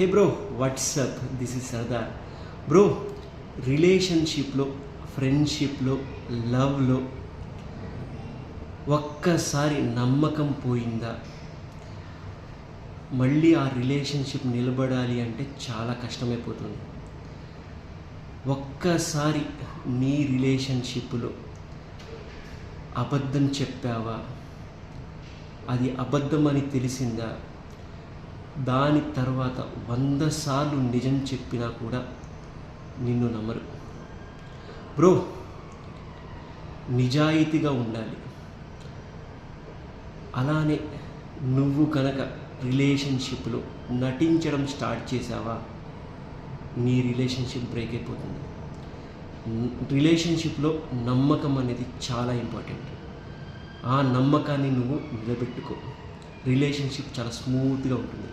Hey bro what's up this is Sardar bro రిలేషన్షిప్లో ఫ్రెండ్షిప్లో లవ్లో ఒక్కసారి నమ్మకం పోయిందా? మళ్ళీ ఆ రిలేషన్షిప్ నిలబడాలి అంటే చాలా కష్టమైపోతుంది. ఒక్కసారి నీ రిలేషన్షిప్లో అబద్ధం చెప్పావా? అది అబద్ధం అని తెలిసిందా? దాని తర్వాత వంద సార్లు నిజం చెప్పినా కూడా నిన్ను నమ్మరు. బ్రో నిజాయితీగా ఉండాలి. అలానే నువ్వు కనుక రిలేషన్షిప్లో నటించడం స్టార్ట్ చేసావా నీ రిలేషన్షిప్ బ్రేక్ అయిపోతుంది. రిలేషన్షిప్లో నమ్మకం అనేది చాలా ఇంపార్టెంట్. ఆ నమ్మకాన్ని నువ్వు నిలబెట్టుకో. రిలేషన్షిప్ చాలా స్మూత్గా ఉంటుంది.